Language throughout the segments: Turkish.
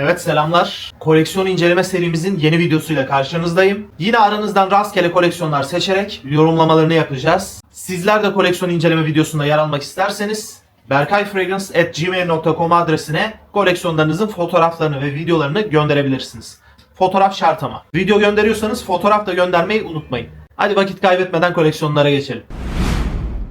Evet selamlar. Koleksiyon inceleme serimizin yeni videosuyla karşınızdayım. Yine aranızdan rastgele koleksiyonlar seçerek yorumlamalarını yapacağız. Sizler de koleksiyon inceleme videosunda yer almak isterseniz berkayfragrance.gmail.com adresine koleksiyonlarınızın fotoğraflarını ve videolarını gönderebilirsiniz. Fotoğraf şart ama. Video gönderiyorsanız fotoğraf da göndermeyi unutmayın. Hadi vakit kaybetmeden koleksiyonlara geçelim.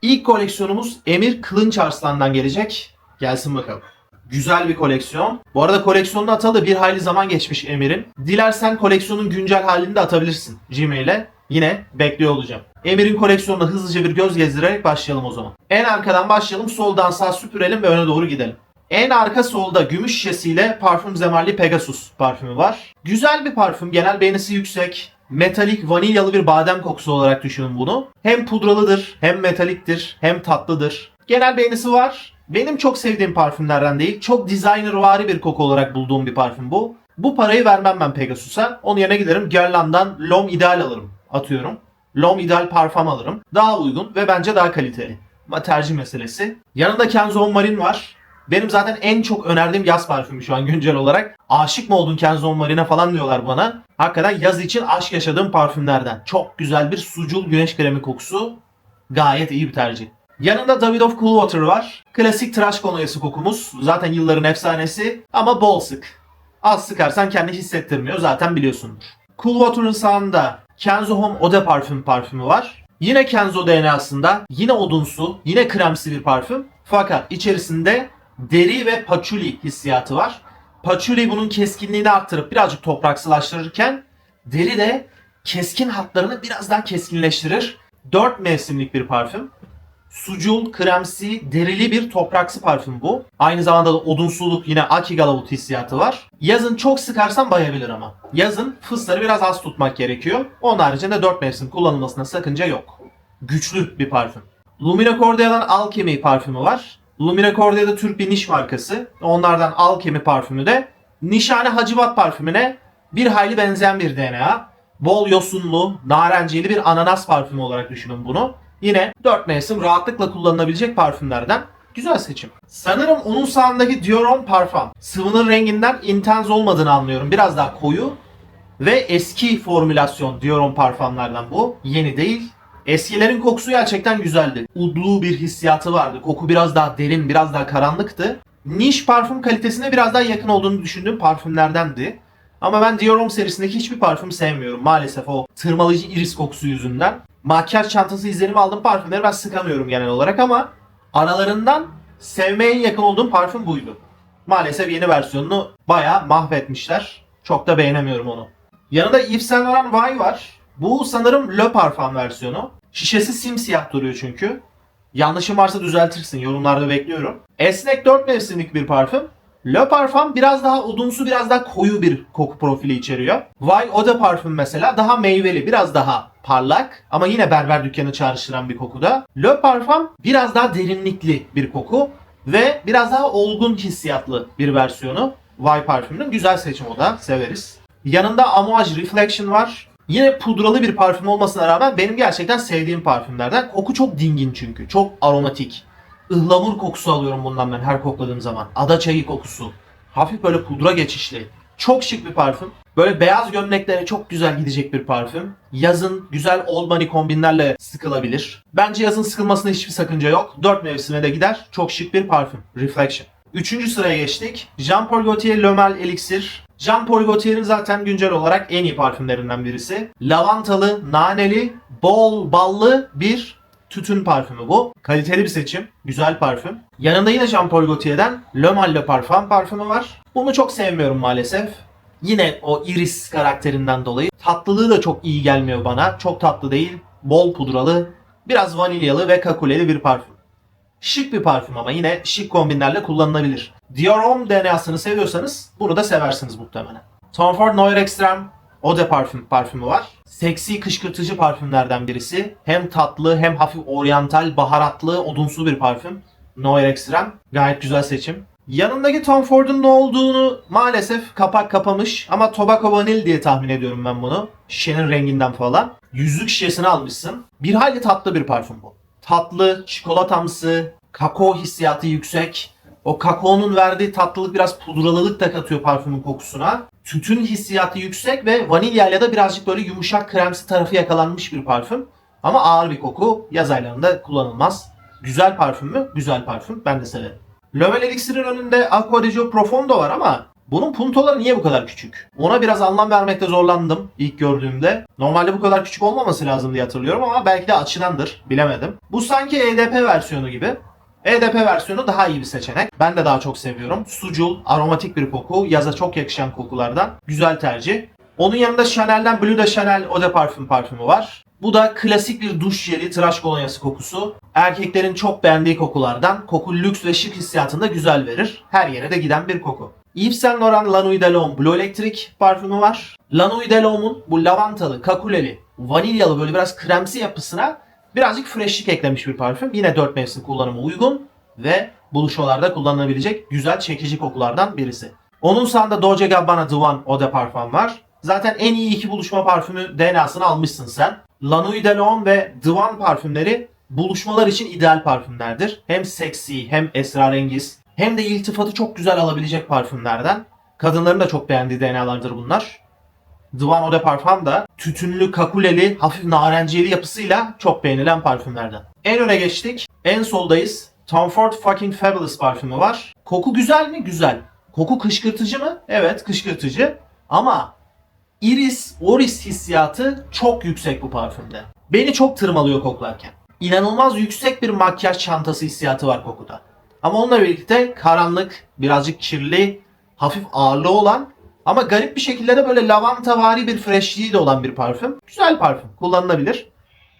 İlk koleksiyonumuz Emir Kılınç Arslan'dan gelecek. Gelsin bakalım. Güzel bir koleksiyon. Bu arada koleksiyonunu atalı bir hayli zaman geçmiş Emir'in. Dilersen koleksiyonun güncel halini de atabilirsin Gmail'e. Yine bekliyor olacağım. Emir'in koleksiyonuna hızlıca bir göz gezdirerek başlayalım o zaman. En arkadan başlayalım, soldan sağ süpürelim ve öne doğru gidelim. En arka solda gümüş şişesiyle parfüm zemarli Pegasus parfümü var. Güzel bir parfüm, genel beğenisi yüksek. Metalik vanilyalı bir badem kokusu olarak düşünün bunu. Hem pudralıdır, hem metaliktir, hem tatlıdır. Genel beğenisi var. Benim çok sevdiğim parfümlerden değil. Çok designer bir koku olarak bulduğum bir parfüm bu. Bu parayı vermem ben Pegasus'a. Onun yerine giderim Guerlain'dan L'Homme Ideal alırım. Atıyorum. L'Homme Ideal parfüm alırım. Daha uygun ve bence daha kaliteli. Ama tercih meselesi. Yanında Kenzo On Marine var. Benim zaten en çok önerdiğim yaz parfümü şu an güncel olarak. Aşık mı oldun Kenzo On Marine'e falan diyorlar bana. Hakikaten yaz için aşk yaşadığım parfümlerden. Çok güzel bir sucul güneş kremi kokusu. Gayet iyi bir tercih. Yanında Davidoff Cool Water var. Klasik tıraş kolonyası kokumuz. Zaten yılların efsanesi ama bol sık. Az sıkarsan kendini hissettirmiyor zaten biliyorsundur. Cool Water'ın sağında Kenzo Home Eau de Parfüm parfümü var. Yine Kenzo DNA'sında yine odunsu, yine kremsi bir parfüm. Fakat içerisinde deri ve patchouli hissiyatı var. Patchouli bunun keskinliğini arttırıp birazcık topraksılaştırırken deri de keskin hatlarını biraz daha keskinleştirir. 4 mevsimlik bir parfüm. Sucul, kremsi, derili bir topraksı parfüm bu. Aynı zamanda da odunsuluk yine Aki Galavut hissiyatı var. Yazın çok sıkarsan bayabilir ama. Yazın fısları biraz az tutmak gerekiyor. Onun haricinde 4 mevsim kullanılmasına sakınca yok. Güçlü bir parfüm. Lumina Cordia'dan Alchemy parfümü var. Lumina Cordia da Türk bir niş markası. Onlardan Alchemy parfümü de Nişane Hacivat parfümüne bir hayli benzeyen bir DNA. Bol yosunlu, narenciyeli bir ananas parfümü olarak düşünün bunu. Yine 4 mevsim rahatlıkla kullanılabilecek parfümlerden. Güzel seçim. Sanırım onun sağındaki Dior Parfum. Sıvının renginden intense olmadığını anlıyorum. Biraz daha koyu. Ve eski formülasyon Dior parfümlerden bu. Yeni değil. Eskilerin kokusu gerçekten güzeldi. Udlu bir hissiyatı vardı. Koku biraz daha derin, biraz daha karanlıktı. Niş parfüm kalitesine biraz daha yakın olduğunu düşündüğüm parfümlerdendi. Ama ben Dior serisindeki hiçbir parfüm sevmiyorum maalesef o tırmalayıcı iris kokusu yüzünden. Makyaj çantası izlenimi aldığım parfümleri ben sıkamıyorum genel olarak ama aralarından sevmeye en yakın olduğum parfüm buydu. Maalesef yeni versiyonunu bayağı mahvetmişler. Çok da beğenemiyorum onu. Yanında Yves Saint Laurent Vay var. Bu sanırım Le Parfum versiyonu. Şişesi simsiyah duruyor çünkü. Yanlışım varsa düzeltirsin. Yorumlarda bekliyorum. Esnek 4 mevsimlik bir parfüm. Le Parfum biraz daha odunsu, biraz daha koyu bir koku profili içeriyor. Vay Eau de Parfum mesela daha meyveli, biraz daha parlak ama yine berber dükkanı çağrıştıran bir kokuda. Le Parfum biraz daha derinlikli bir koku ve biraz daha olgun hissiyatlı bir versiyonu. Vay parfümünün güzel seçim o da severiz. Yanında Amouage Reflection var. Yine pudralı bir parfüm olmasına rağmen benim gerçekten sevdiğim parfümlerden. Koku çok dingin çünkü. Çok aromatik. Ihlamur kokusu alıyorum bundan ben her kokladığım zaman. Ada çayı kokusu. Hafif böyle pudra geçişli. Çok şık bir parfüm. Böyle beyaz gömleklere çok güzel gidecek bir parfüm. Yazın güzel old kombinlerle sıkılabilir. Bence yazın sıkılmasına hiçbir sakınca yok. 4 mevsime de gider. Çok şık bir parfüm. Reflection. Üçüncü sıraya geçtik. Jean Paul Gaultier L'Hommel Elixir. Jean Paul Gaultier'in zaten güncel olarak en iyi parfümlerinden birisi. Lavantalı, naneli, bol ballı bir tütün parfümü bu. Kaliteli bir seçim. Güzel parfüm. Yanında yine Jean Paul Gaultier'den Le Mal Le Parfum parfümü var. Bunu çok sevmiyorum maalesef. Yine o iris karakterinden dolayı. Tatlılığı da çok iyi gelmiyor bana. Çok tatlı değil. Bol pudralı. Biraz vanilyalı ve kakuleli bir parfüm. Şık bir parfüm ama yine şık kombinlerle kullanılabilir. Dior Homme DNA'sını seviyorsanız bunu da seversiniz muhtemelen. Tom Ford Noir Extreme Eau de Parfüm parfümü var. Seksi kışkırtıcı parfümlerden birisi. Hem tatlı hem hafif oryantal, baharatlı, odunsu bir parfüm. Noir Extreme. Gayet güzel seçim. Yanındaki Tom Ford'un ne olduğunu maalesef kapak kapamış ama Tobacco Vanille diye tahmin ediyorum ben bunu. Şişenin renginden falan. Yüzlük şişesini almışsın. Bir hayli tatlı bir parfüm bu. Tatlı, çikolatamsı, kakao hissiyatı yüksek. O kakaonun verdiği tatlılık biraz pudralılık da katıyor parfümün kokusuna. Tütün hissiyatı yüksek ve vanilyayla da birazcık böyle yumuşak kremsi tarafı yakalanmış bir parfüm. Ama ağır bir koku. Yaz aylarında kullanılmaz. Güzel parfüm mü? Güzel parfüm. Ben de severim. Lömel Elixir'in önünde Aqua di Gio Profondo var ama bunun puntoları niye bu kadar küçük? Ona biraz anlam vermekte zorlandım ilk gördüğümde. Normalde bu kadar küçük olmaması lazım diye hatırlıyorum ama belki de açıdandır. Bilemedim. Bu sanki EDP versiyonu gibi. EDP versiyonu daha iyi bir seçenek. Ben de daha çok seviyorum. Sucul, aromatik bir koku. Yaza çok yakışan kokulardan. Güzel tercih. Onun yanında Chanel'den Bleu de Chanel Eau de Parfum parfümü var. Bu da klasik bir duş jeli tıraş kolonyası kokusu. Erkeklerin çok beğendiği kokulardan. Koku lüks ve şık hissiyatını da güzel verir. Her yere de giden bir koku. Yves Saint Laurent La Nuit de L'Homme Blue Electric parfümü var. La Nuit de L'Homme'un bu lavantalı, kakuleli, vanilyalı böyle biraz kremsi yapısına birazcık freshlik eklemiş bir parfüm. Yine 4 mevsim kullanıma uygun ve buluşmalarda kullanılabilecek güzel çekici kokulardan birisi. Onun sağında Dolce Gabbana The One Eau de Parfum var. Zaten en iyi iki buluşma parfümü DNA'sını almışsın sen. La Nuit de L'Homme ve The One parfümleri buluşmalar için ideal parfümlerdir. Hem seksi hem esrarengiz hem de iltifatı çok güzel alabilecek parfümlerden. Kadınların da çok beğendiği DNA'lardır bunlar. One Eau de Parfum da tütünlü, kakuleli, hafif narenciyeli yapısıyla çok beğenilen parfümlerden. En öne geçtik. En soldayız. Tom Ford Fucking Fabulous parfümü var. Koku güzel mi? Güzel. Koku kışkırtıcı mı? Evet kışkırtıcı. Ama iris, oris hissiyatı çok yüksek bu parfümde. Beni çok tırmalıyor koklarken. İnanılmaz yüksek bir makyaj çantası hissiyatı var kokuda. Ama onunla birlikte karanlık, birazcık kirli, hafif ağırlığı olan ama garip bir şekilde de böyle lavantavari bir freshliği de olan bir parfüm. Güzel parfüm. Kullanılabilir.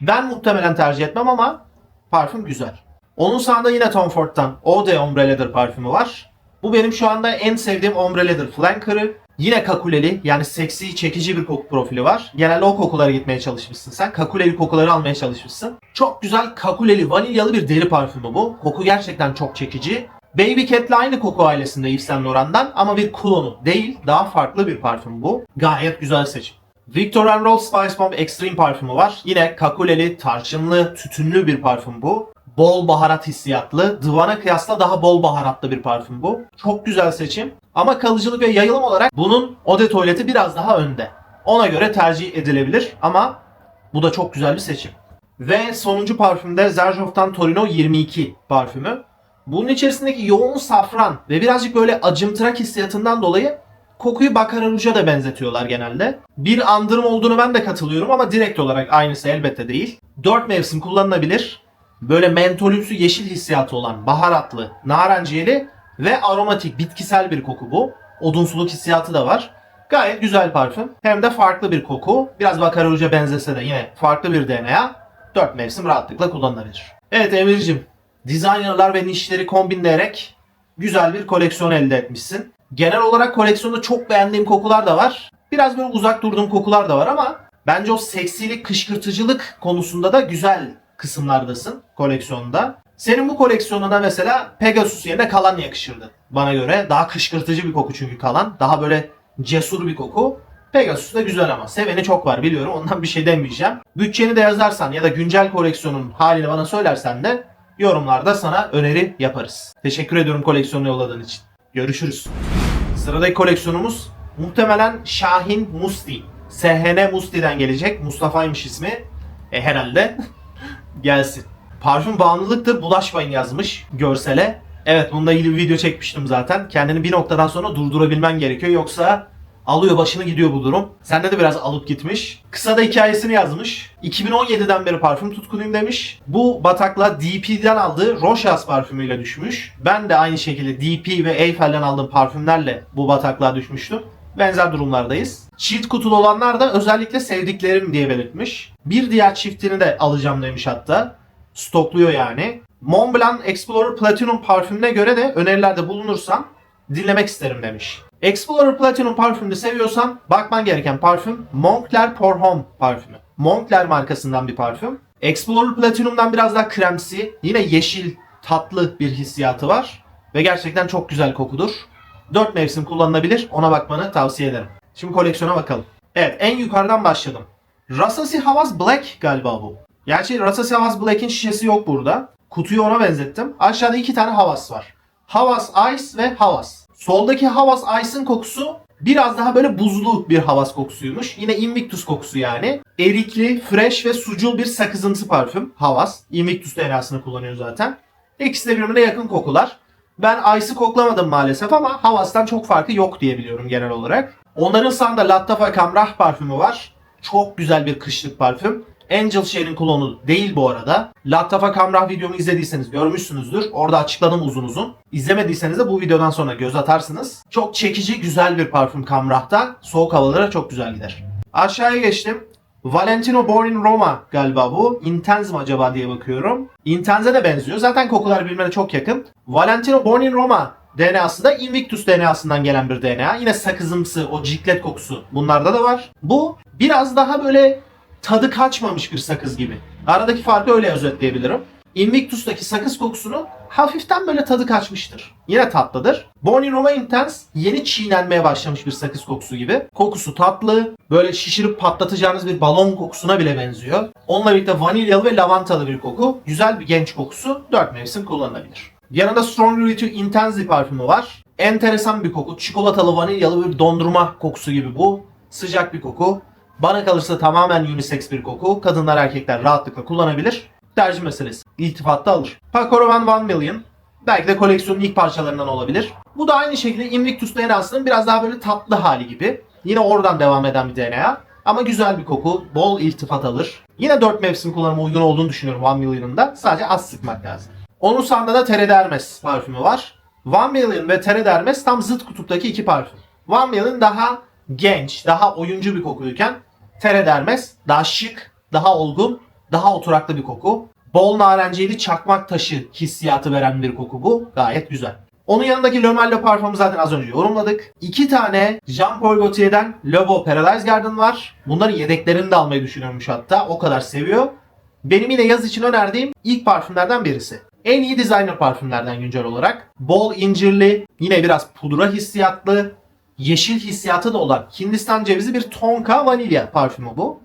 Ben muhtemelen tercih etmem ama parfüm güzel. Onun sağında yine Tom Ford'dan Eau de Ombre Leather parfümü var. Bu benim şu anda en sevdiğim Ombre Leather flanker'ı. Yine kakuleli yani seksi çekici bir koku profili var. Genelde o kokulara gitmeye çalışmışsın sen. Kakuleli kokuları almaya çalışmışsın. Çok güzel kakuleli vanilyalı bir deri parfümü bu. Koku gerçekten çok çekici. Baby Cat'le aynı koku ailesinde Yves Saint Laurent'dan ama bir klonu değil. Daha farklı bir parfüm bu. Gayet güzel seçim. Victor Roll Spice Bomb Extreme parfümü var. Yine kakuleli, tarçınlı, tütünlü bir parfüm bu. Bol baharat hissiyatlı. Divana kıyasla daha bol baharatlı bir parfüm bu. Çok güzel seçim. Ama kalıcılık ve yayılım olarak bunun Eau tuvaleti biraz daha önde. Ona göre tercih edilebilir ama bu da çok güzel bir seçim. Ve sonuncu parfümde Zerjoff'tan Torino 22 parfümü. Bunun içerisindeki yoğun safran ve birazcık böyle acımtırak hissiyatından dolayı kokuyu Baccarat Rouge'a da benzetiyorlar genelde. Bir andırım olduğunu ben de katılıyorum ama direkt olarak aynısı elbette değil. 4 mevsim kullanılabilir. Böyle mentolümsü yeşil hissiyatı olan baharatlı, narenciyeli ve aromatik bitkisel bir koku bu. Odunsuluk hissiyatı da var. Gayet güzel parfüm. Hem de farklı bir koku. Biraz Baccarat Rouge'a benzese de yine farklı bir DNA. 4 mevsim rahatlıkla kullanılabilir. Evet Emir'cim designerlar ve nişleri kombinleyerek güzel bir koleksiyon elde etmişsin. Genel olarak koleksiyonda çok beğendiğim kokular da var. Biraz böyle uzak durduğum kokular da var ama bence o seksilik, kışkırtıcılık konusunda da güzel kısımlardasın koleksiyonda. Senin bu koleksiyonuna mesela Pegasus yerine kalan yakışırdı bana göre. Daha kışkırtıcı bir koku çünkü kalan. Daha böyle cesur bir koku. Pegasus da güzel ama seveni çok var biliyorum ondan bir şey demeyeceğim. Bütçeni de yazarsan ya da güncel koleksiyonun halini bana söylersen de yorumlarda sana öneri yaparız. Teşekkür ediyorum koleksiyonu yolladığın için. Görüşürüz. Sıradaki koleksiyonumuz muhtemelen Şahin Musti. SHN Musti'den gelecek. Mustafa'ymış ismi. E herhalde. Gelsin. Parfüm bağımlılıktır bulaşmayın yazmış görsele. Evet bununla ilgili bir video çekmiştim zaten. Kendini bir noktadan sonra durdurabilmen gerekiyor. Yoksa alıyor başını gidiyor bu durum. Sende de biraz alıp gitmiş. Kısa da hikayesini yazmış. 2017'den beri parfüm tutkunuyum demiş. Bu batakla DP'den aldığı Rochas parfümüyle düşmüş. Ben de aynı şekilde DP ve Eyfel'den aldığım parfümlerle bu bataklığa düşmüştüm. Benzer durumlardayız. Çift kutulu olanlar da özellikle sevdiklerim diye belirtmiş. Bir diğer çiftini de alacağım demiş hatta. Stokluyor yani. Montblanc Explorer Platinum parfümüne göre de önerilerde bulunursam dinlemek isterim demiş. Explorer Platinum parfümünü seviyorsan bakman gereken parfüm Moncler Pour Homme parfümü. Moncler markasından bir parfüm. Explorer Platinum'dan biraz daha kremsi, yine yeşil, tatlı bir hissiyatı var. Ve gerçekten çok güzel kokudur. 4 mevsim kullanılabilir. Ona bakmanı tavsiye ederim. Şimdi koleksiyona bakalım. Evet en yukarıdan başladım. Rasasi Havas Black galiba bu. Gerçi Rasasi Havas Black'in şişesi yok burada. Kutuyu ona benzettim. Aşağıda iki tane havas var. Havas Ice ve Havas. Soldaki Havas Ice'ın kokusu biraz daha böyle buzlu bir Havas kokusuymuş. Yine Invictus kokusu yani. Erikli, fresh ve sucul bir sakızımsı parfüm Havas. Invictus DNA'sını kullanıyor zaten. İkisi de birbirine yakın kokular. Ben Ice'ı koklamadım maalesef ama Havas'tan çok farkı yok diye biliyorum genel olarak. Onların sağında Lattafa Kamrah parfümü var. Çok güzel bir kışlık parfüm. Angel Share'in klonu değil bu arada. Lattafa Kamrah videomu izlediyseniz görmüşsünüzdür. Orada açıkladım uzun uzun. İzlemediyseniz de bu videodan sonra göz atarsınız. Çok çekici güzel bir parfüm Kamrah'ta. Soğuk havalara çok güzel gider. Aşağıya geçtim. Valentino Born in Roma galiba bu. Intense mi acaba diye bakıyorum. Intense'e de benziyor. Zaten kokular birbirine çok yakın. Valentino Born in Roma DNA'sı da Invictus DNA'sından gelen bir DNA. Yine sakızımsı, o ciklet kokusu bunlarda da var. Bu biraz daha böyle tadı kaçmamış bir sakız gibi. Aradaki farkı öyle özetleyebilirim. Invictus'taki sakız kokusunun hafiften böyle tadı kaçmıştır. Yine tatlıdır. Born in Roma Intense yeni çiğnenmeye başlamış bir sakız kokusu gibi. Kokusu tatlı, böyle şişirip patlatacağınız bir balon kokusuna bile benziyor. Onunla birlikte vanilyalı ve lavantalı bir koku. Güzel bir genç kokusu. 4 mevsim kullanılabilir. Yanında Strong Ritual Intense parfümü var. Enteresan bir koku. Çikolatalı vanilyalı bir dondurma kokusu gibi bu. Sıcak bir koku. Bana kalırsa tamamen unisex bir koku. Kadınlar erkekler rahatlıkla kullanabilir. Tercih meselesi. İltifatta alır. Paco Rabanne 1 Million. Belki de koleksiyonun ilk parçalarından olabilir. Bu da aynı şekilde Invictus DNA'sının biraz daha böyle tatlı hali gibi. Yine oradan devam eden bir DNA. Ama güzel bir koku. Bol iltifat alır. Yine 4 mevsim kullanıma uygun olduğunu düşünüyorum 1 Million'da. Sadece az sıkmak lazım. Onun sağında da Terre Hermes parfümü var. 1 Million ve Terre Hermes tam zıt kutuptaki iki parfüm. 1 Million daha genç, daha oyuncu bir kokuyken Terre Hermes daha şık, daha olgun, daha oturaklı bir koku. Bol narenciyeli çakmak taşı hissiyatı veren bir koku bu. Gayet güzel. Onun yanındaki Le Merlot parfümü zaten az önce yorumladık. İki tane Jean Paul Gaultier'den Lobo Paradise Garden var. Bunların yedeklerini de almayı düşünüyormuş hatta. O kadar seviyor. Benim yine yaz için önerdiğim ilk parfümlerden birisi. En iyi designer parfümlerden güncel olarak. Bol incirli, yine biraz pudra hissiyatlı, yeşil hissiyatı da olan Hindistan cevizi bir tonka vanilya parfümü bu.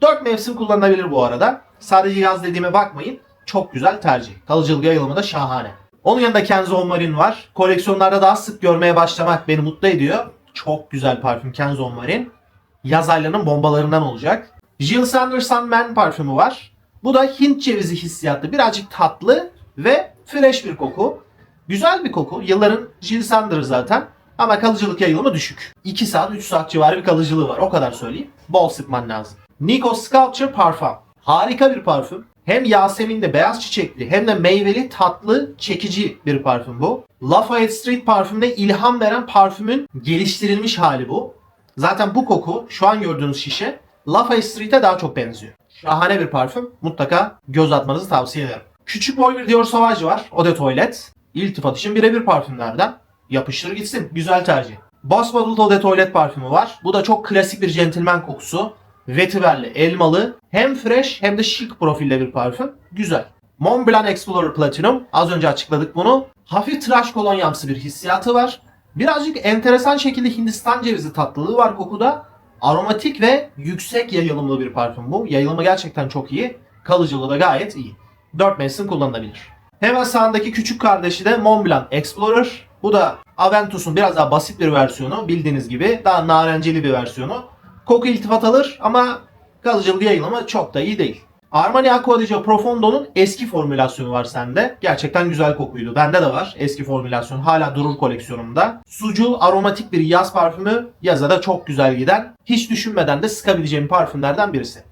4 mevsim kullanılabilir bu arada. Sadece yaz dediğime bakmayın. Çok güzel tercih. Kalıcılık yayılımı da şahane. Onun yanında Kenzo Marin var. Koleksiyonlarda daha sık görmeye başlamak beni mutlu ediyor. Çok güzel parfüm Kenzo Marin. Yaz aylarının bombalarından olacak. Jill Sanderson Man parfümü var. Bu da Hint cevizi hissiyatlı. Birazcık tatlı ve fresh bir koku. Güzel bir koku. Yılların Jill Sanders zaten. Ama kalıcılık yayılımı düşük. 2 saat 3 saat civarı bir kalıcılığı var. O kadar söyleyeyim. Bol sıkman lazım. Nico Sculpture Parfum. Harika bir parfüm. Hem Yasemin'de beyaz çiçekli hem de meyveli tatlı çekici bir parfüm bu. Lafayette Street parfümde ilham veren parfümün geliştirilmiş hali bu. Zaten bu koku şu an gördüğünüz şişe Lafayette Street'e daha çok benziyor. Şahane bir parfüm. Mutlaka göz atmanızı tavsiye ederim. Küçük boy bir Dior Sauvage var. O da Toilet. İltifat için birebir parfümlerden. Yapıştır gitsin. Güzel tercih. Bottled Eau de Toilette parfümü var. Bu da çok klasik bir gentleman kokusu. Vetiverli, elmalı. Hem fresh hem de şık profilde bir parfüm. Güzel. Mont Blanc Explorer Platinum. Az önce açıkladık bunu. Hafif tıraş kolonyamsı bir hissiyatı var. Birazcık enteresan şekilde Hindistan cevizi tatlılığı var kokuda. Aromatik ve yüksek yayılımlı bir parfüm bu. Yayılımı gerçekten çok iyi. Kalıcılığı da gayet iyi. 4 mevsim kullanılabilir. Hemen sağındaki küçük kardeşi de Mont Blanc Explorer. Bu da Aventus'un biraz daha basit bir versiyonu. Bildiğiniz gibi daha narenceli bir versiyonu. Koku iltifat alır ama kalıcılık yayılımı çok da iyi değil. Armani Acqua di Gio Profondo'nun eski formülasyonu var sende. Gerçekten güzel kokuydu. Bende de var eski formülasyon. Hala durur koleksiyonumda. Sucul aromatik bir yaz parfümü. Yaza da çok güzel giden. Hiç düşünmeden de sıkabileceğim parfümlerden birisi.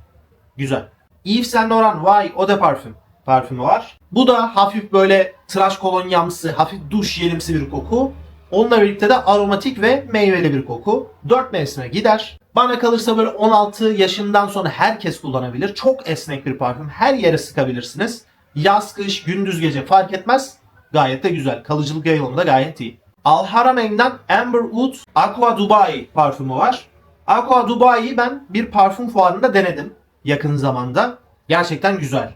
Güzel. Yves Saint Laurent Why Eau de Parfüm parfümü var. Bu da hafif böyle tıraş kolonyamsı, hafif duş yelimsi bir koku. Onunla birlikte de aromatik ve meyveli bir koku. 4 mevsime gider. Bana kalırsa böyle 16 yaşından sonra herkes kullanabilir. Çok esnek bir parfüm. Her yere sıkabilirsiniz. Yaz, kış, gündüz, gece fark etmez. Gayet de güzel. Kalıcılık yayılımı da gayet iyi. Al Harameyn'den Amber Wood Aqua Dubai parfümü var. Aqua Dubai'yi ben bir parfüm fuarında denedim yakın zamanda. Gerçekten güzel.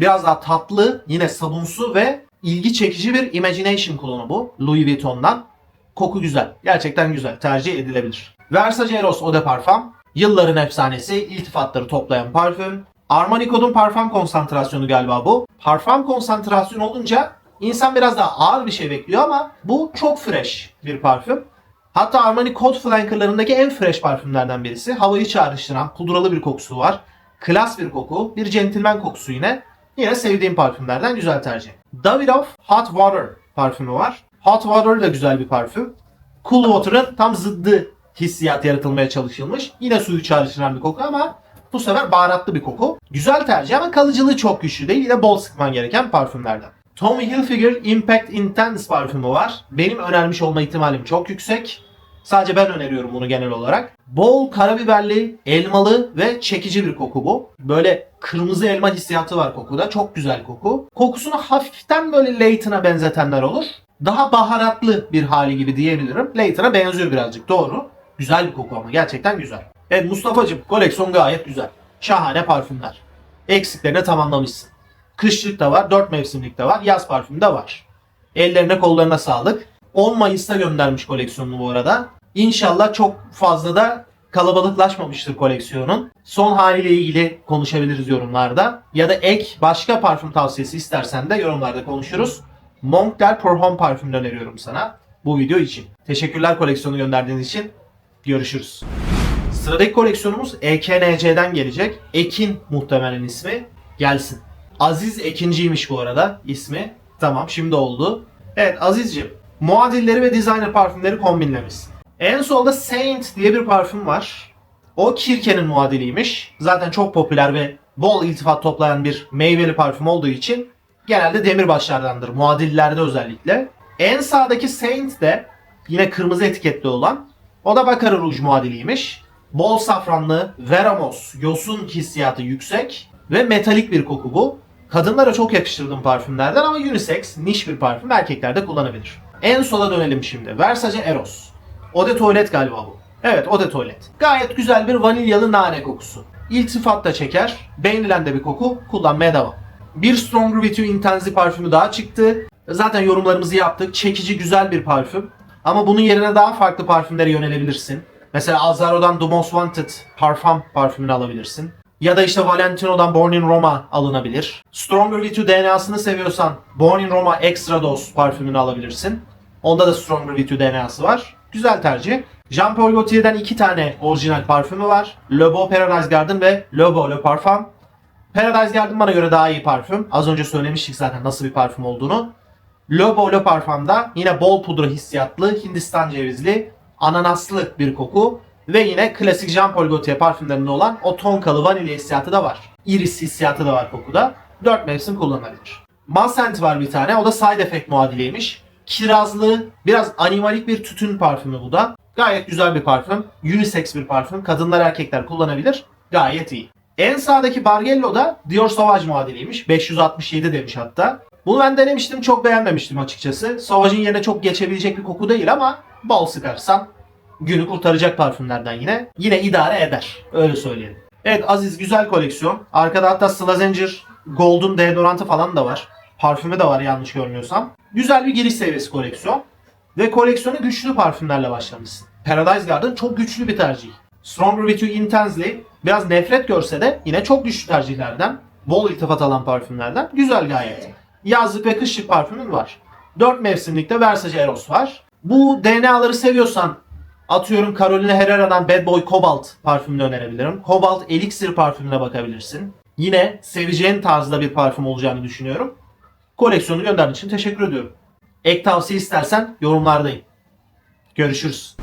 Biraz daha tatlı, yine sabunsu ve ilgi çekici bir Imagination klonu bu. Louis Vuitton'dan. Koku güzel. Gerçekten güzel. Tercih edilebilir. Versace Eros Eau de Parfum. Yılların efsanesi, iltifatları toplayan parfüm. Armani Code'un parfüm konsantrasyonu galiba bu. Parfüm konsantrasyonu olunca İnsan biraz daha ağır bir şey bekliyor ama bu çok fresh bir parfüm. Hatta Armani Cold Flanker'larındaki en fresh parfümlerden birisi. Havayı çağrıştıran, pudralı bir kokusu var. Klas bir koku, bir gentleman kokusu yine. Yine sevdiğim parfümlerden güzel tercih. Davidoff Hot Water parfümü var. Hot Water da güzel bir parfüm. Cool Water'ın tam zıddı hissiyat yaratılmaya çalışılmış. Yine suyu çağrıştıran bir koku ama bu sefer baharatlı bir koku. Güzel tercih ama kalıcılığı çok güçlü değil. Yine bol sıkman gereken parfümlerden. Tommy Hilfiger Impact Intense parfümü var. Benim önermiş olma ihtimalim çok yüksek. Sadece ben öneriyorum bunu genel olarak. Bol karabiberli, elmalı ve çekici bir koku bu. Böyle kırmızı elma hissiyatı var kokuda. Çok güzel koku. Kokusunu hafiften böyle Layton'a benzetenler olur. Daha baharatlı bir hali gibi diyebilirim. Layton'a benziyor birazcık doğru. Güzel bir koku ama gerçekten güzel. Evet Mustafa'cığım koleksiyon gayet güzel. Şahane parfümler. Eksiklerini tamamlamışsın. Kışlık da var, 4 mevsimlik de var, yaz parfümü de var. Ellerine kollarına sağlık. 10 Mayıs'ta göndermiş koleksiyonunu bu arada. İnşallah çok fazla da kalabalıklaşmamıştır koleksiyonun. Son haliyle ilgili konuşabiliriz yorumlarda. Ya da ek başka parfüm tavsiyesi istersen de yorumlarda konuşuruz. Moncler Pour Homme parfümünü öneriyorum sana bu video için. Teşekkürler koleksiyonu gönderdiğiniz için. Görüşürüz. Sıradaki koleksiyonumuz EKNC'den gelecek. Ekin muhtemelen ismi. Gelsin. Aziz Ekinciymiş bu arada ismi. Tamam şimdi oldu. Evet Aziz'cim muadilleri ve designer parfümleri kombinlemişsin. En solda Saint diye bir parfüm var. O Kirke'nin muadiliymiş. Zaten çok popüler ve bol iltifat toplayan bir meyveli parfüm olduğu için genelde demirbaşlardandır. Muadillerde özellikle. En sağdaki Saint de yine kırmızı etiketli olan o da Baccarat Rouge muadiliymiş. Bol safranlı, veramos, yosun hissiyatı yüksek ve metalik bir koku bu. Kadınlara çok yakıştırdığım parfümlerden ama unisex, niş bir parfüm erkekler de kullanabilir. En sola dönelim şimdi. Versace Eros. Eau de Toilette galiba bu. Evet Eau de Toilette. Gayet güzel bir vanilyalı nane kokusu. İltifat da çeker. Beğenilen de bir koku. Kullanmaya devam. Bir Stronger With You Intense parfümü daha çıktı. Zaten yorumlarımızı yaptık. Çekici güzel bir parfüm. Ama bunun yerine daha farklı parfümlere yönelebilirsin. Mesela Azzaro'dan The Most Wanted Parfum parfümünü alabilirsin. Ya da işte Valentino'dan Born in Roma alınabilir. Stronger With You DNA'sını seviyorsan Born in Roma Extra Dose parfümünü alabilirsin. Onda da Stronger With You DNA'sı var. Güzel tercih. Jean Paul Gaultier'den iki tane orijinal parfümü var. Le Beau Paradise Garden ve Le Beau Le Parfum. Paradise Garden bana göre daha iyi parfüm. Az önce söylemiştik zaten nasıl bir parfüm olduğunu. Le Beau Le Parfum'da yine bol pudra hissiyatlı, Hindistan cevizli, ananaslı bir koku. Ve yine klasik Jean Paul Gaultier parfümlerinde olan o tonkalı vanilya hissiyatı da var. Iris hissiyatı da var kokuda. 4 mevsim kullanılabilir. Massent var bir tane. O da side effect muadiliymiş. Kirazlı, biraz animalik bir tütün parfümü bu da. Gayet güzel bir parfüm. Unisex bir parfüm. Kadınlar erkekler kullanabilir. Gayet iyi. En sağdaki Bargello da Dior Sauvage muadiliymiş. 567 demiş hatta. Bunu ben denemiştim. Çok beğenmemiştim açıkçası. Sauvage'in yerine çok geçebilecek bir koku değil ama bol sıkarsan günü kurtaracak parfümlerden yine. Yine idare eder. Öyle söyleyelim. Evet Aziz güzel koleksiyon. Arkada hatta Slazenger Golden deodorantı falan da var. Parfümü de var yanlış görmüyorsam. Güzel bir giriş seviyesi koleksiyon. Ve koleksiyona güçlü parfümlerle başlamışsın. Paradise Garden çok güçlü bir tercih. Stronger With You Intensely biraz nefret görse de yine çok güçlü tercihlerden. Bol iltifat alan parfümlerden. Güzel gayet. Yazlık ve kışlık parfümün var. 4 mevsimlikte Versace Eros var. Bu DNA'ları seviyorsan Atıyorum Carolina Herrera'dan Bad Boy Cobalt parfümünü önerebilirim. Cobalt Elixir parfümüne bakabilirsin. Yine seveceğin tarzda bir parfüm olacağını düşünüyorum. Koleksiyonu gönderdiğin için teşekkür ediyorum. Ek tavsiye istersen yorumlardayım. Görüşürüz.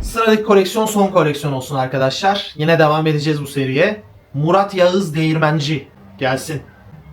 Sıradaki koleksiyon son koleksiyon olsun arkadaşlar. Yine devam edeceğiz bu seriye. Murat Yağız Değirmenci gelsin.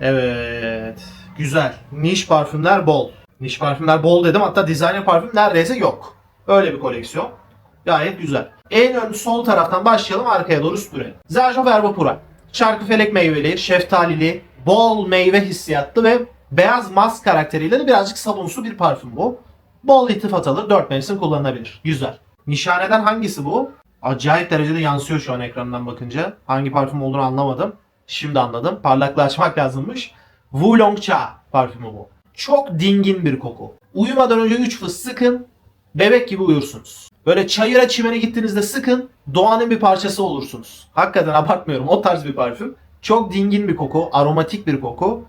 Evet. Güzel. Niş parfümler bol. Niş parfümler bol dedim. Hatta designer parfüm neredeyse yok. Öyle bir koleksiyon. Gayet güzel. En ön sol taraftan başlayalım arkaya doğru süpürelim. Zerjo Verbapura. Çarkıfelek meyveli, şeftalili, bol meyve hissiyatlı ve beyaz mask karakteriyle de birazcık sabunsu bir parfüm bu. Bol iltifat alır, 4 mevsim kullanılabilir. Güzel. Nişaneden hangisi bu? Acayip derecede yansıyor şu an ekrandan bakınca. Hangi parfüm olduğunu anlamadım. Şimdi anladım. Parlaklığı açmak lazımmış. Wulong Cha parfümü bu. Çok dingin bir koku. Uyumadan önce 3 fıs sıkın. Bebek gibi uyursunuz. Böyle çayıra çimene gittiğinizde sıkın. Doğanın bir parçası olursunuz. Hakikaten abartmıyorum. O tarz bir parfüm. Çok dingin bir koku. Aromatik bir koku.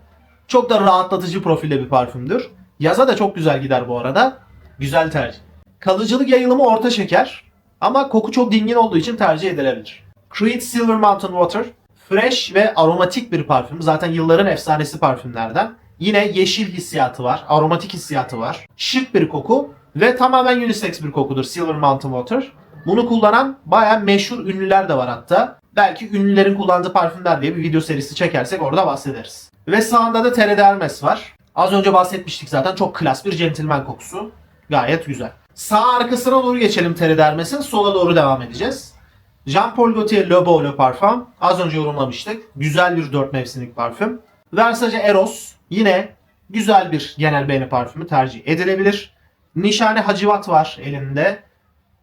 Çok da rahatlatıcı profilde bir parfümdür. Yaza da çok güzel gider bu arada. Güzel tercih. Kalıcılık yayılımı orta şeker ama koku çok dingin olduğu için tercih edilebilir. Creed Silver Mountain Water fresh ve aromatik bir parfüm. Zaten yılların efsanesi parfümlerden. Yine yeşil hissiyatı var, aromatik hissiyatı var. Şık bir koku ve tamamen unisex bir kokudur Silver Mountain Water. Bunu kullanan bayağı meşhur ünlüler de var hatta. Belki ünlülerin kullandığı parfümler diye bir video serisi çekersek orada bahsederiz. Ve sağında da Terre Hermes var. Az önce bahsetmiştik zaten çok klas bir gentleman kokusu. Gayet güzel. Sağ arkasına doğru geçelim Terre Hermes'in. Sola doğru devam edeceğiz. Jean Paul Gaultier Le Beau Le Parfum. Az önce yorumlamıştık. Güzel bir dört mevsimlik parfüm. Versace Eros. Yine güzel bir genel beğeni parfümü tercih edilebilir. Nişane Hacivat var elinde.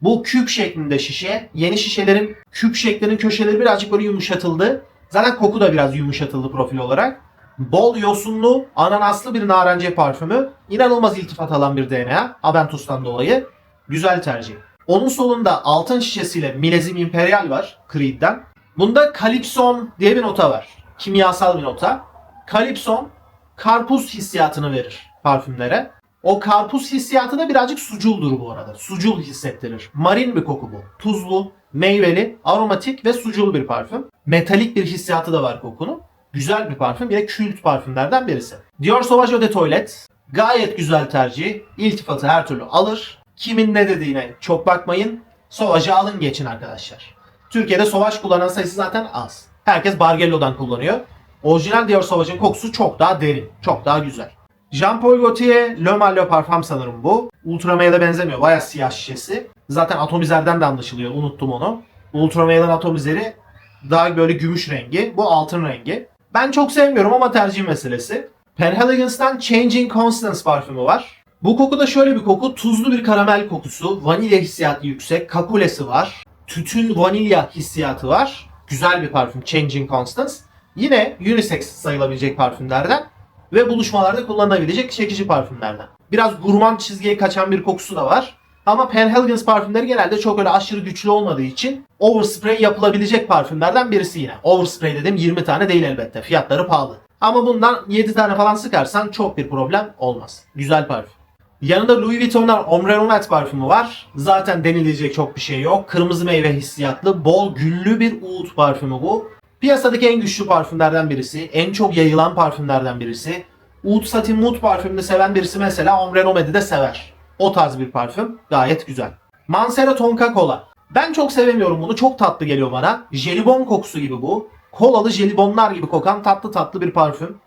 Bu küp şeklinde şişe. Yeni şişelerin küp şeklinin köşeleri birazcık böyle yumuşatıldı. Zaten koku da biraz yumuşatıldı profil olarak. Bol yosunlu, ananaslı bir narenciye parfümü. İnanılmaz iltifat alan bir DNA. Aventus'tan dolayı. Güzel tercih. Onun solunda altın şişesiyle Milezim Imperial var Creed'den. Bunda Calypson diye bir nota var. Kimyasal bir nota. Calypson karpuz hissiyatını verir parfümlere. O karpuz hissiyatı da birazcık suculdur bu arada. Sucul hissettirir. Marin bir koku bu. Tuzlu, meyveli, aromatik ve sucul bir parfüm. Metalik bir hissiyatı da var kokunun. Güzel bir parfüm. Yine kült parfümlerden birisi. Dior Sauvage Eau de Toilette. Gayet güzel tercih. İltifatı her türlü alır. Kimin ne dediğine çok bakmayın. Sauvage'ı alın geçin arkadaşlar. Türkiye'de Sauvage kullanan sayısı zaten az. Herkes Bargello'dan kullanıyor. Orijinal Dior Sauvage'ın kokusu çok daha derin. Çok daha güzel. Jean Paul Gaultier Le Mal Le Parfum sanırım bu. Ultramale'e de benzemiyor. Baya siyah şişesi. Zaten atomizerden de anlaşılıyor. Unuttum onu. Ultramale'in atomizeri daha böyle gümüş rengi. Bu altın rengi. Ben çok sevmiyorum ama tercih meselesi. Penhaligon's'tan Changing Constance parfümü var. Bu koku da şöyle bir koku. Tuzlu bir karamel kokusu. Vanilya hissiyatı yüksek. Kakulesi var. Tütün vanilya hissiyatı var. Güzel bir parfüm Changing Constance. Yine unisex sayılabilecek parfümlerden ve buluşmalarda kullanılabilecek çekici parfümlerden. Biraz gurman çizgiye kaçan bir kokusu da var. Ama Penhaligon's parfümleri genelde çok öyle aşırı güçlü olmadığı için overspray yapılabilecek parfümlerden birisi yine. Overspray dedim 20 tane değil elbette. Fiyatları pahalı. Ama bundan 7 tane falan sıkarsan çok bir problem olmaz. Güzel parfüm. Yanında Louis Vuitton'dan Ombre Nomet parfümü var. Zaten denilecek çok bir şey yok. Kırmızı meyve hissiyatlı, bol güllü bir oud parfümü bu. Piyasadaki en güçlü parfümlerden birisi. En çok yayılan parfümlerden birisi. Oud Satin Mood parfümünü seven birisi mesela Ombre Nomet'i de sever. O tarz bir parfüm. Gayet güzel. Mancera Tonka Cola. Ben çok sevemiyorum bunu. Çok tatlı geliyor bana. Jelibon kokusu gibi bu. Kolalı jelibonlar gibi kokan tatlı tatlı bir parfüm.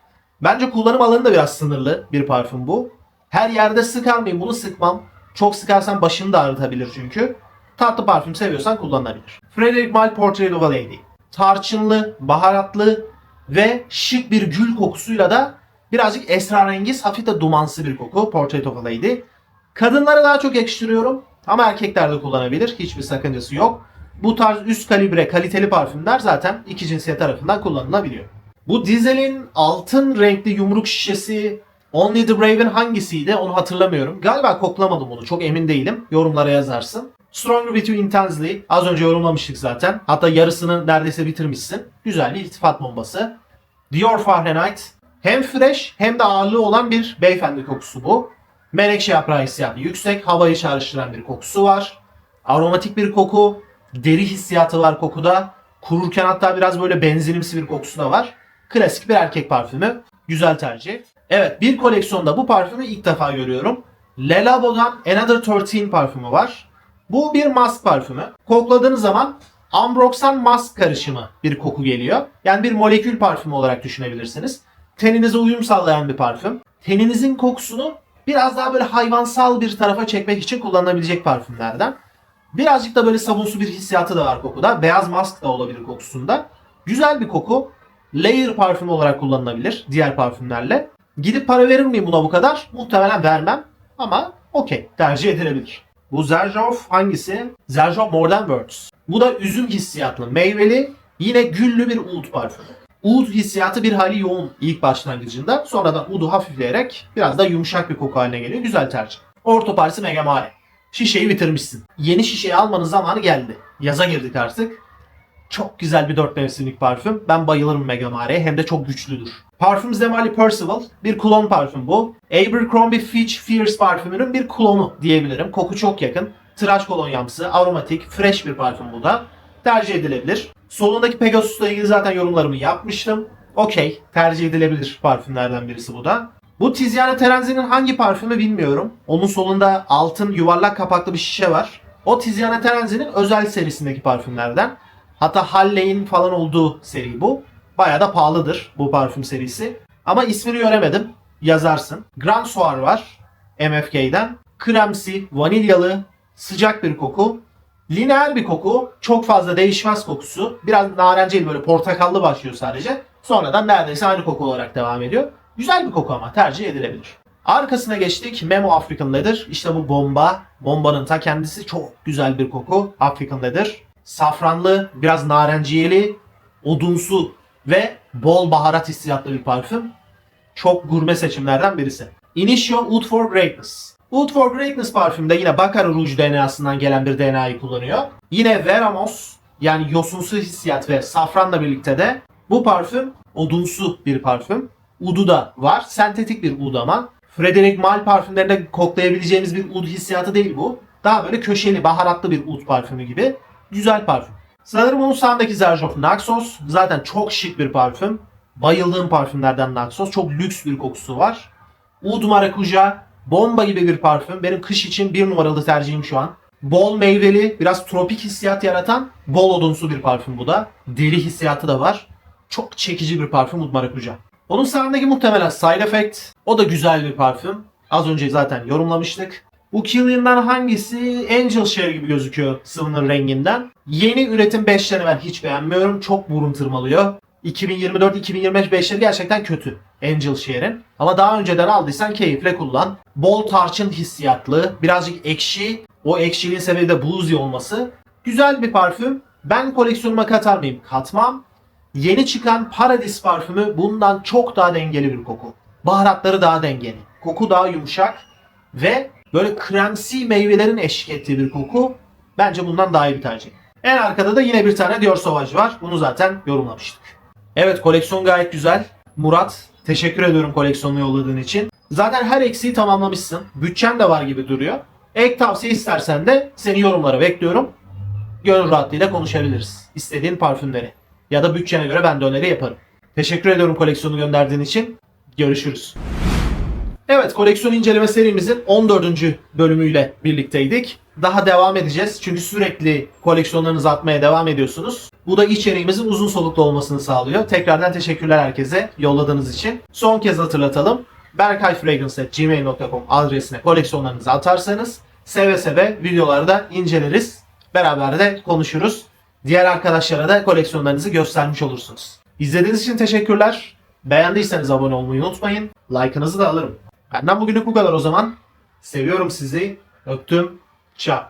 Bence kullanım alanı da biraz sınırlı bir parfüm bu. Her yerde sıkar mıyım? Bunu sıkmam. Çok sıkarsan başını da ağrıtabilir çünkü. Tatlı parfüm seviyorsan kullanılabilir. Frederic Malle Portrait of a Lady. Tarçınlı, baharatlı ve şık bir gül kokusuyla da birazcık esrarengiz, hafif de dumansı bir koku. Portrait of a Lady. Kadınlara daha çok yakıştırıyorum ama erkekler de kullanabilir. Hiçbir sakıncası yok. Bu tarz üst kalibre kaliteli parfümler zaten iki cinsiyet tarafından kullanılabiliyor. Bu Diesel'in altın renkli yumruk şişesi Only the Brave'in hangisiydi onu hatırlamıyorum. Galiba koklamadım bunu çok emin değilim. Yorumlara yazarsın. Stronger With You Intensely az önce yorumlamıştık zaten. Hatta yarısını neredeyse bitirmişsin. Güzel bir iltifat bombası. Dior Fahrenheit hem fresh hem de ağırlığı olan bir beyefendi kokusu bu. Menekşe yaprağı hissiyatı yüksek, havayı çağrıştıran bir kokusu var. Aromatik bir koku, deri hissiyatı var kokuda. Kururken hatta biraz böyle benzinimsi bir kokusu da var. Klasik bir erkek parfümü. Güzel tercih. Evet bir koleksiyonda bu parfümü ilk defa görüyorum. Le Labo'dan Another 13 parfümü var. Bu bir mask parfümü. Kokladığınız zaman Ambroxan mask karışımı bir koku geliyor. Yani bir molekül parfümü olarak düşünebilirsiniz. Teninize uyum sağlayan bir parfüm. Teninizin kokusunu biraz daha böyle hayvansal bir tarafa çekmek için kullanılabilecek parfümlerden. Birazcık da böyle sabunsu bir hissiyatı da var kokuda. Beyaz mask da olabilir kokusunda. Güzel bir koku. Layer parfüm olarak kullanılabilir diğer parfümlerle. Gidip para verir miyim buna bu kadar? Muhtemelen vermem. Ama okey tercih edilebilir. Bu Zerjoff hangisi? Zerjoff Modern Words. Bu da üzüm hissiyatlı, meyveli, yine güllü bir oud parfümü. Oud hissiyatı bir hali yoğun ilk başlangıcında. Sonradan oud'u hafifleyerek biraz da yumuşak bir koku haline geliyor. Güzel tercih. Orto Parisi Megamare. Şişeyi bitirmişsin. Yeni şişeyi almanın zamanı geldi. Yaza girdik artık. Çok güzel bir dört mevsimlik parfüm. Ben bayılırım Megamare'ye hem de çok güçlüdür. Parfüm Zemali Percival. Bir klon parfüm bu. Abercrombie Fitch Fierce parfümünün bir klonu diyebilirim. Koku çok yakın. Tıraş kolonyamsı, aromatik, fresh bir parfüm bu da. Tercih edilebilir. Solundaki Pegasus'la ilgili zaten yorumlarımı yapmıştım. Okey. Tercih edilebilir parfümlerden birisi bu da. Bu Tiziana Terenzi'nin hangi parfümü bilmiyorum. Onun solunda altın yuvarlak kapaklı bir şişe var. O Tiziana Terenzi'nin özel serisindeki parfümlerden. Hatta Halley'in falan olduğu seri bu. Bayağı da pahalıdır bu parfüm serisi. Ama ismini göremedim. Yazarsın. Grand Soir var. MFK'den. Kremsi, vanilyalı, sıcak bir koku. Lineer bir koku. Çok fazla değişmez kokusu. Biraz narenceli böyle portakallı başlıyor sadece. Sonradan neredeyse aynı koku olarak devam ediyor. Güzel bir koku ama tercih edilebilir. Arkasına geçtik. Memo African Leather. İşte bu bomba. Bombanın ta kendisi çok güzel bir koku. African Leather. Safranlı, biraz narenciyeli, odunsu ve bol baharat hissiyatlı bir parfüm. Çok gurme seçimlerden birisi. Initio Wood for Greatness. Wood for Greatness parfümde yine Baccarat Rouge DNA'sından gelen bir DNA'yı kullanıyor. Yine Veramos yani yosunsu hissiyat ve safranla birlikte de bu parfüm odunsu bir parfüm. Udu da var. Sentetik bir ud ama. Frederic Malle parfümlerinde koklayabileceğimiz bir ud hissiyatı değil bu. Daha böyle köşeli, baharatlı bir ud parfümü gibi. Güzel parfüm. Sanırım onun sağındaki Zerjoff Naxos. Zaten çok şık bir parfüm. Bayıldığım parfümlerden Naxos. Çok lüks bir kokusu var. Oud Maracuja. Bomba gibi bir parfüm. Benim kış için bir numaralı tercihim şu an. Bol meyveli, biraz tropik hissiyat yaratan bol odunsu bir parfüm bu da. Deri hissiyatı da var. Çok çekici bir parfüm Oud Maracuja. Onun sağındaki muhtemelen Side Effect. O da güzel bir parfüm. Az önce zaten yorumlamıştık. Bu Killian'dan hangisi Angel Share gibi gözüküyor sıvının renginden. Yeni üretim 5'lerini ben hiç beğenmiyorum. Çok burun tırmalıyor. 2024-2025 5'leri gerçekten kötü. Angel Share'in. Ama daha önceden aldıysan keyifle kullan. Bol tarçın hissiyatlı. Birazcık ekşi. O ekşiliğin sebebi de boozy olması. Güzel bir parfüm. Ben koleksiyonuma katar mıyım? Katmam. Yeni çıkan Paradis parfümü bundan çok daha dengeli bir koku. Baharatları daha dengeli. Koku daha yumuşak. Ve böyle kremsi meyvelerin eşlik ettiği bir koku. Bence bundan daha iyi bir tercih. En arkada da yine bir tane Dior Sauvage var. Bunu zaten yorumlamıştık. Evet koleksiyon gayet güzel. Murat teşekkür ediyorum koleksiyonu yolladığın için. Zaten her eksiği tamamlamışsın. Bütçen de var gibi duruyor. Ek tavsiye istersen de seni yorumlara bekliyorum. Gönül rahatlığıyla konuşabiliriz. İstediğin parfümleri. Ya da bütçene göre ben de öneri yaparım. Teşekkür ediyorum koleksiyonu gönderdiğin için. Görüşürüz. Evet koleksiyon inceleme serimizin 14. bölümüyle birlikteydik. Daha devam edeceğiz çünkü sürekli koleksiyonlarınızı atmaya devam ediyorsunuz. Bu da içeriğimizin uzun soluklu olmasını sağlıyor. Tekrardan teşekkürler herkese yolladığınız için. Son kez hatırlatalım. berkayfragrance.gmail.com adresine koleksiyonlarınızı atarsanız seve seve videoları da inceleriz. Beraber de konuşuruz. Diğer arkadaşlara da koleksiyonlarınızı göstermiş olursunuz. İzlediğiniz için teşekkürler. Beğendiyseniz abone olmayı unutmayın. Like'ınızı da alırım. Benden bugünlük bu kadar o zaman. Seviyorum sizi. Öptüm. Ciao.